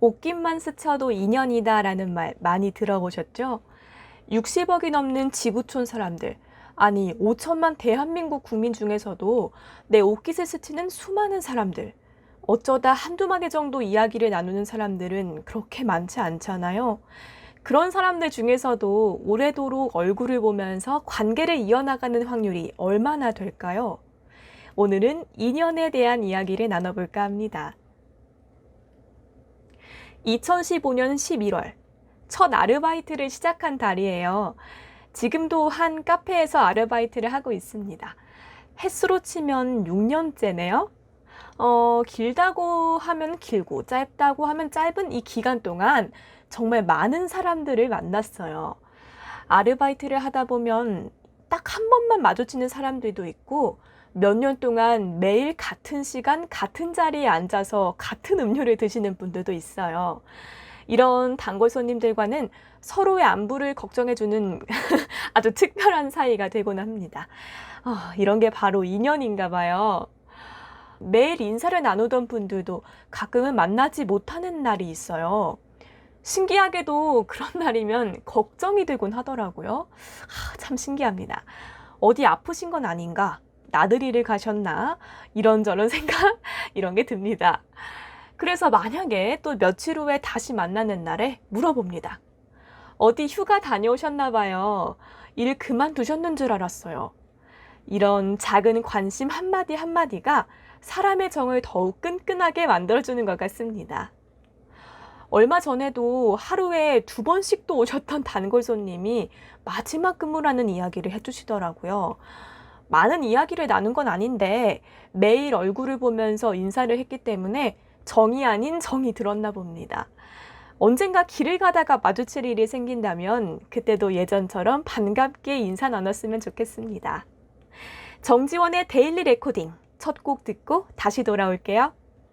옷깃만 스쳐도 인연이다 라는 말 많이 들어보셨죠? 60억이 넘는 지구촌 사람들, 아니 5천만 대한민국 국민 중에서도 내 옷깃을 스치는 수많은 사람들, 어쩌다 한두 마디 정도 이야기를 나누는 사람들은 그렇게 많지 않잖아요. 그런 사람들 중에서도 오래도록 얼굴을 보면서 관계를 이어나가는 확률이 얼마나 될까요? 오늘은 인연에 대한 이야기를 나눠볼까 합니다. 2015년 11월, 첫 아르바이트를 시작한 달이에요. 지금도 한 카페에서 아르바이트를 하고 있습니다. 횟수로 치면 6년째네요. 어, 길다고 하면 길고, 짧다고 하면 짧은 이 기간 동안 정말 많은 사람들을 만났어요. 아르바이트를 하다 보면 딱 한 번만 마주치는 사람들도 있고, 몇 년 동안 매일 같은 시간, 같은 자리에 앉아서 같은 음료를 드시는 분들도 있어요. 이런 단골 손님들과는 서로의 안부를 걱정해주는 아주 특별한 사이가 되곤 합니다. 어, 이런 게 바로 인연인가 봐요. 매일 인사를 나누던 분들도 가끔은 만나지 못하는 날이 있어요. 신기하게도 그런 날이면 걱정이 되곤 하더라고요. 아, 참 신기합니다. 어디 아프신 건 아닌가? 나들이를 가셨나? 이런저런 생각, 이런 게 듭니다. 그래서 만약에 또 며칠 후에 다시 만나는 날에 물어봅니다. 어디 휴가 다녀오셨나 봐요. 일 그만두셨는 줄 알았어요. 이런 작은 관심 한마디 한마디가 사람의 정을 더욱 끈끈하게 만들어주는 것 같습니다. 얼마 전에도 하루에 두 번씩도 오셨던 단골 손님이 마지막 근무라는 이야기를 해주시더라고요. 많은 이야기를 나눈 건 아닌데 매일 얼굴을 보면서 인사를 했기 때문에 정이 아닌 정이 들었나 봅니다. 언젠가 길을 가다가 마주칠 일이 생긴다면 그때도 예전처럼 반갑게 인사 나눴으면 좋겠습니다. 정지원의 데일리 레코딩 첫 곡 듣고 다시 돌아올게요.